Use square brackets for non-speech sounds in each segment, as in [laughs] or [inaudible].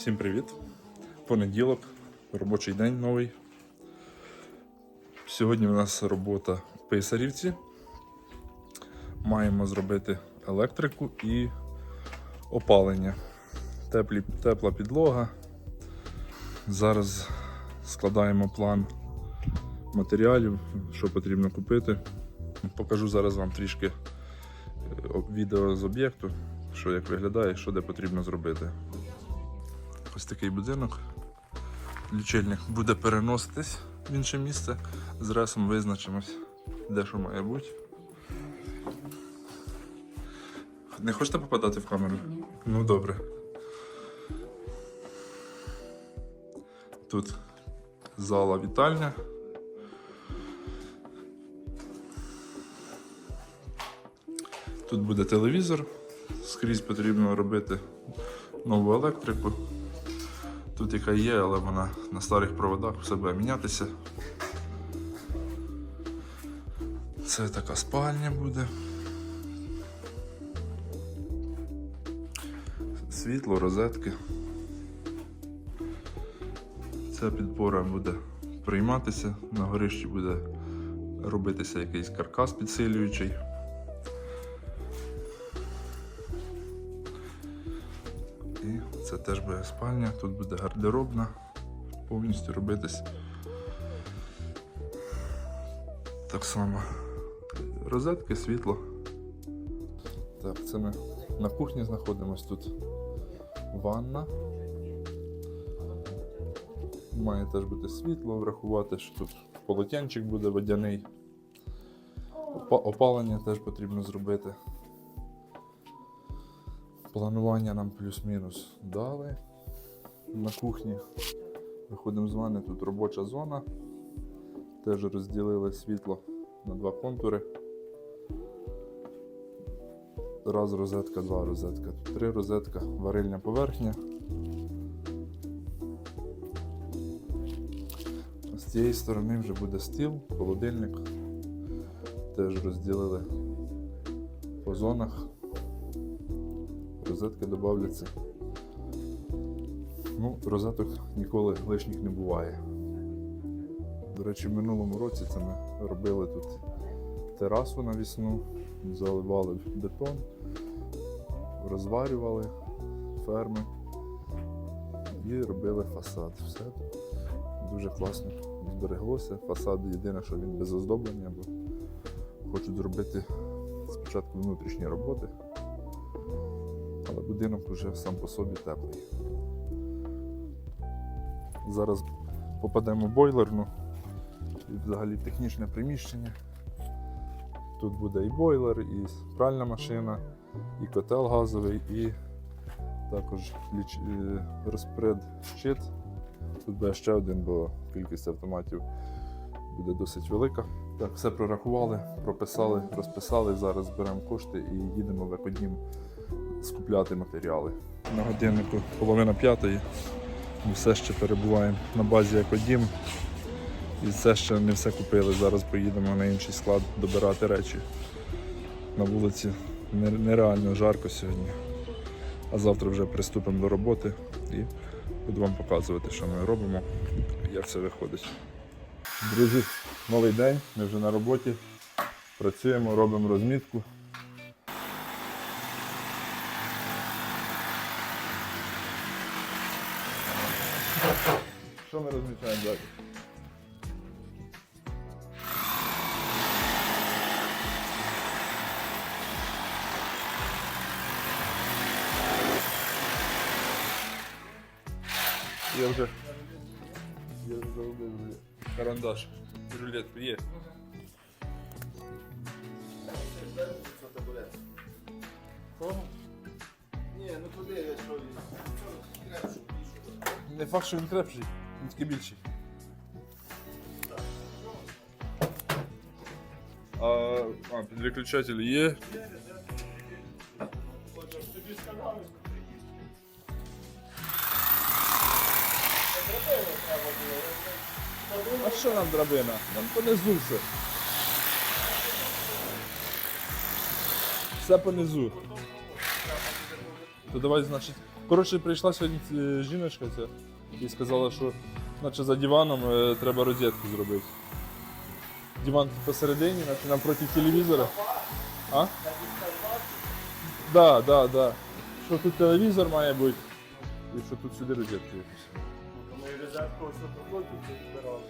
Всім привіт! Понеділок, робочий день новий. Сьогодні у нас робота в Писарівці. Маємо зробити електрику і опалення. Теплі, тепла підлога. Зараз складаємо план матеріалів, що потрібно купити. Покажу зараз вам трішки е, відео з об'єкту, що як виглядає, що де потрібно зробити. Ось такий будинок. Лічильник буде переноситись в інше місце. З ресом визначимось, де що має бути. Не хочете попадати в камеру? Ну добре. Тут зала вітальня. Тут буде телевізор. Скрізь потрібно робити нову електрику. Тут яка є, але вона на старих проводах все буде мінятися. Це така спальня буде. Світло, розетки. Ця підпора буде прийматися, на горищі буде робитися якийсь каркас підсилюючий. Теж буде спальня, тут буде гардеробна, повністю робитись. Так само розетки, світло. Так, це ми на кухні знаходимось тут ванна. Має теж бути світло, врахувати, що тут полотенчик буде водяний. Опа- Опалення теж потрібно зробити. Планування нам плюс-мінус дали на кухні. Виходимо з ванни, тут робоча зона. Теж розділили світло на два контури. Раз розетка, два розетка. Три розетка, варильня поверхня. З цієї сторони вже буде стіл, холодильник. Теж розділили по зонах розетки додавляться. Ну, розеток ніколи лишніх не буває. До речі, в минулому році це ми робили тут терасу навісну, заливали бетон, розварювали ферми і робили фасад. Все дуже класно збереглося. Фасад єдине, що він без оздоблення, бо хочуть зробити спочатку внутрішні роботи будинок вже сам по собі теплий. Зараз попадемо в бойлерну і взагалі технічне приміщення. Тут буде і бойлер, і пральна машина, і котел газовий, і також е, розпред щит. Тут буде ще один, бо кількість автоматів буде досить велика. Так, все прорахували, прописали, розписали. Зараз зберемо кошти і їдемо в скупляти матеріали. На годиннику половина п'ятої. Ми все ще перебуваємо на базі Екодім. І все ще не все купили. Зараз поїдемо на інший склад добирати речі. На вулиці нереально жарко сьогодні. А завтра вже приступимо до роботи і буду вам показувати, що ми робимо, як все виходить. Друзі, новий день, ми вже на роботі. Працюємо, робимо розмітку. Я вже заробив вже. Карандаш. Рулет є. Кого? Ні, ну куди я що. Не факт, що він крепший, тільки більший. А, а підвиключатель є. А що нам драбина? Нам понизу все. Все понизу. То давай, значить, Коротше, прийшла сьогодні е, жіночка ця і сказала, що наче за диваном е, треба розетку зробити. Диван посередині, наче напроти телевізора. А? Да, да, да. Що тут телевізор має бути. І що тут сюди розетку якусь. Ми розетку ось тут тут збирали.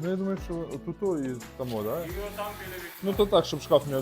Ну я думаю, що отут і да? Отам біля вікна. Ну то так, щоб шкаф не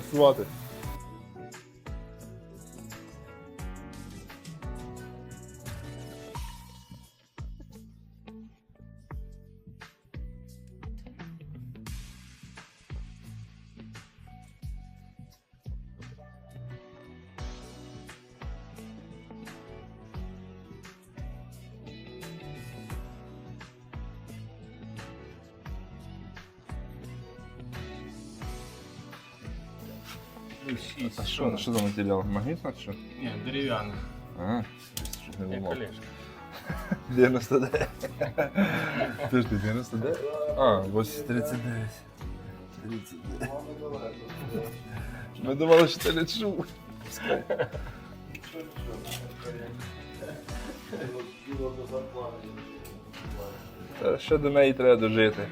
відкривати. А що, що за матеріал? Магнітна чи? Ні, дерев'яна. Щось не Як колешка. 99. Ти ж ти 99? А, 839. 39. Ми думали, що зарплати. Та Ще до неї треба дожити.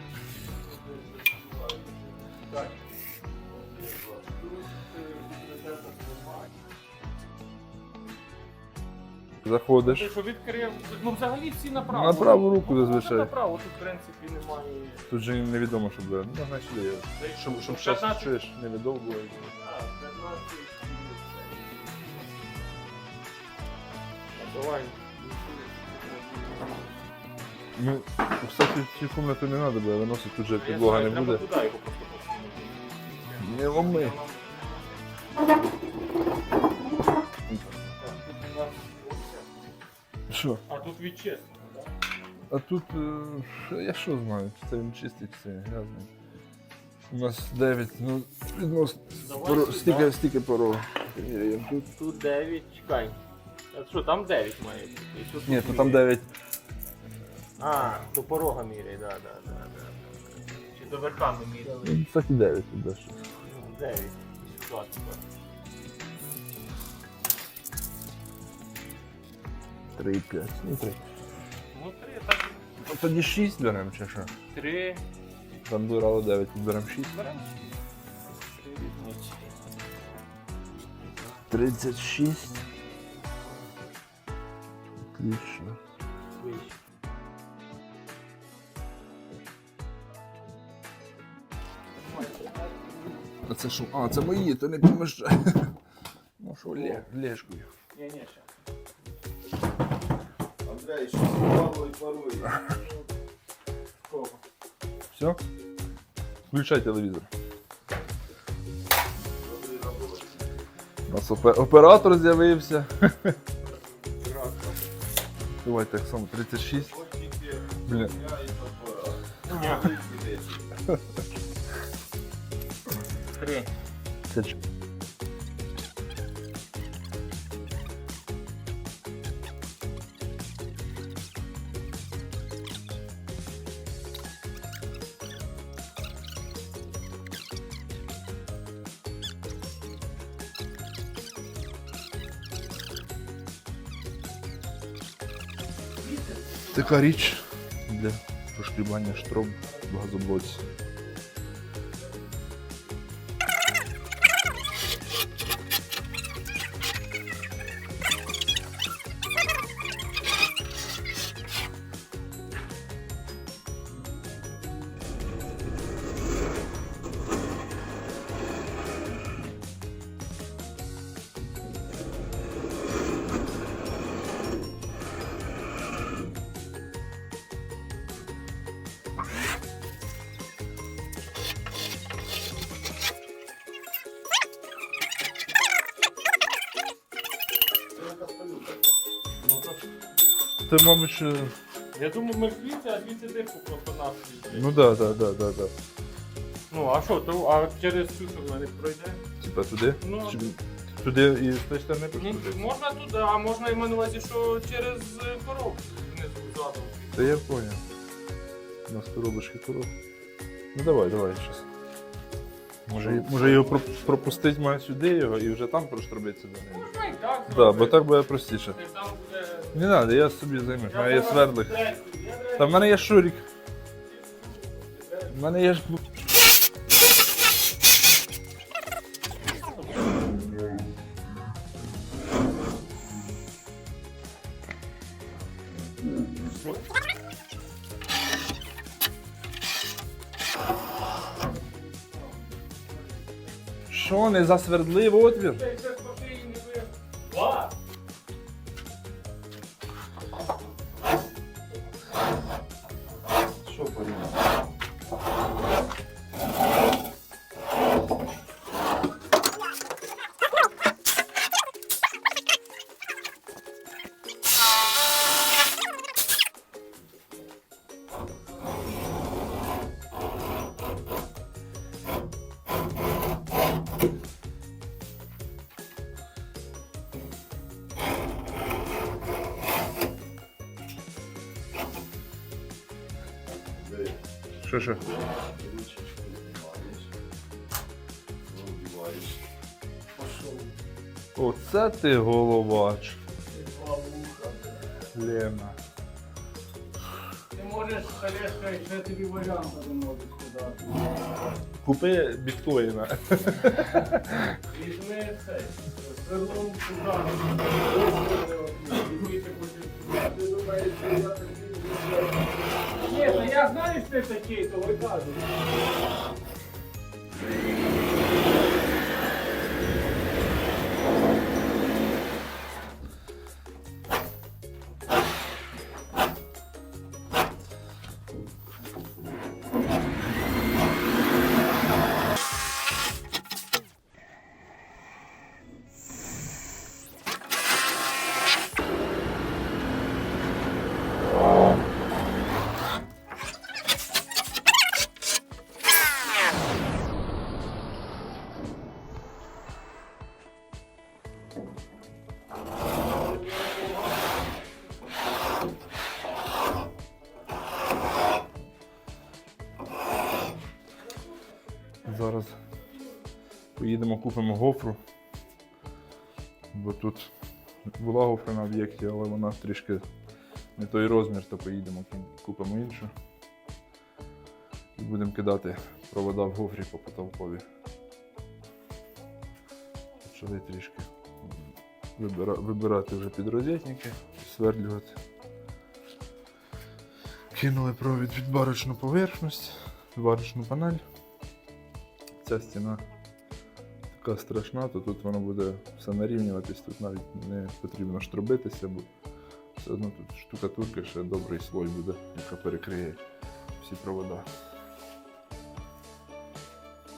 Заходиш. Ти що відкрив? Ну взагалі всі направо. На праву руку Ну, зазвичай. Направо, тут в принципі немає. Тут же невідомо, що буде. Ну, значить, є. Щоб, щоб щось 15. чуєш, невідомо було. А, 15 Давай. Ну, кстати, ці кімнати не треба буде виносити, тут же підлога не буде. Туди його просто посунути. Не ломи. Що? А тут відчесно, так? А тут, е, я що знаю, це він чистий, чи це грязний. У нас 9, ну, відносно. Давай Поро... сюди. Стільки, стільки порог. Міряємо тут. Тут 9, чекай. А що, там 9 має бути? І тут Ні, то там міряє? 9. А, до порога міряє, да, да, да, да. Чи до верха ми міряли? Так і 9 тут далі. Ну, 9. Сюди, тепер. 3,5. Ну, 3. Ну, 3, так. Ну, тоді 6 беремо, чи що? 3. Там брало 9, тут беремо 6. Беремо 3 відмічі. 36. Отлично. А це що? А, це мої, то не помішає. [laughs] Ну що, лє, лєшкою. Ні, ні, ще. Що попало і парує. Все? Включай телевізор. У нас опе- оператор з'явився. [laughs] Давай так само 36. От тільки Бля. я і топора. 3. Це ч- Така річ для прошкрібання штроб в газоблоці. Це, мабуть, що... Я думаю, ми звідси, а звідси дирку просто нас. ну да, да, да, да, да. Ну, а що, то, а через цю що мене пройде? Типа туди? Ну. Чи туди і з тої сторони Ні, пішли? можна туди, а можна і маю на увазі, що через е, коробку внизу задом. Та я понял. У нас коробочки короб. Ну давай, давай щас. Може, може його про- пропустити має сюди його і вже там проштробитися до неї. Можна і так Так, зробити. бо так буде простіше. Й Там буде Не треба, я собі займусь. У мене є свердлик. Та в мене є шурік. В мене є ж. Що, не засвердлив отвір? Що що? Оце ти головач. Лена. Ти можеш, Олежка, ще тобі варіант один можу сказати. Купи біткоїна. Візьми цей, сверлом кударом. Ти думаєш, що я такий? Ні, та я знаю, що ти такий, то ви поїдемо купимо гофру. Бо тут була гофра на об'єкті, але вона трішки не той розмір, то поїдемо купимо іншу. І будемо кидати провода в гофрі по потолкові. Почали трішки вибира- вибирати вже підрозетники, свердлювати. Кинули провід від барочну поверхність, барочну панель. Ця стіна така страшна, то тут воно буде все нарівнюватись, тут навіть не потрібно штробитися, бо все одно тут штукатурка ще добрий слой буде, яка перекриє всі провода.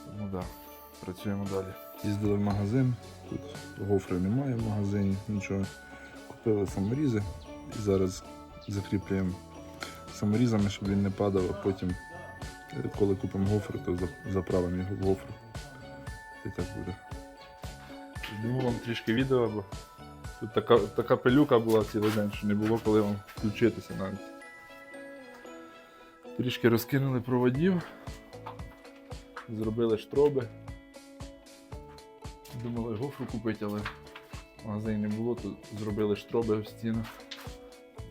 Тому да, працюємо далі. Їздили в магазин, тут гофри немає в магазині, нічого. Купили саморізи і зараз закріплюємо саморізами, щоб він не падав, а потім Е, Коли купимо гофру, то заправимо його в гофру. І так буде. Зніму вам трішки відео, бо тут така, така пилюка була цілий день, що не було коли вам включитися навіть. Трішки розкинули проводів, зробили штроби. Думали гофру купити, але в магазині не було, то зробили штроби в стінах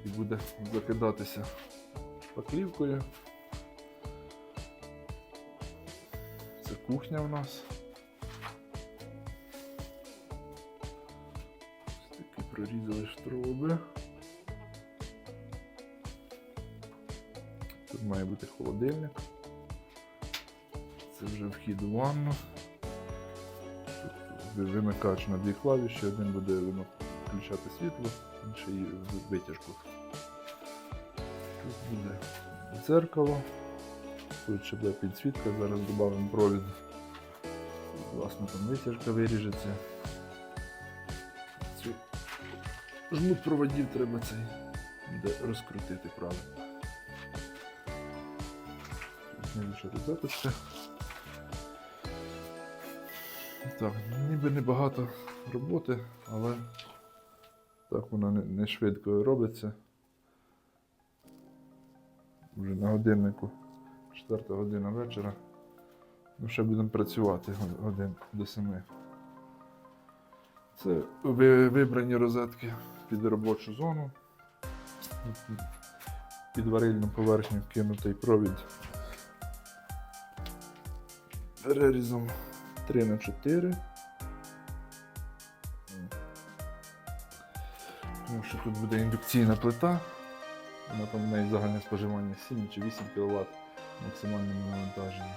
і буде закидатися шпаклівкою. Це кухня в нас. Прорізали штроби. Тут має бути холодильник. Це вже вхід у ванну. Тут ви- вимикач на дві клавіші, один буде включати світло, інший витяжку. Тут буде дзеркало. Тут ще буде підсвітка, зараз додамо провід. Власне, там витяжка виріжеться. Жмут проводів треба цей буде розкрутити правильно. Найбільша розеточка. Так, ніби небагато роботи, але так вона не, швидко робиться. Вже на годиннику 4 година вечора. Ну, ще будемо працювати год- годин до 7. Це вибрані розетки під робочу зону. під варильну поверхню кинутий провід перерізом 3 на 4 Тому що тут буде індукційна плита. Вона там в неї загальне споживання 7 чи 8 кВт максимальному навантаженні.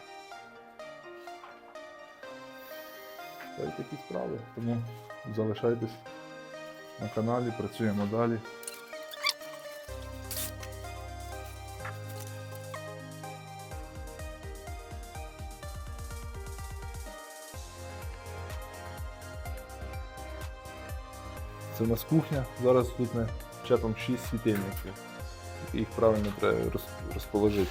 Та й такі справи. Тому залишайтесь на каналі, працюємо далі. Це у нас кухня. Зараз тут ми чепом 6 світильників. Їх правильно треба розположити.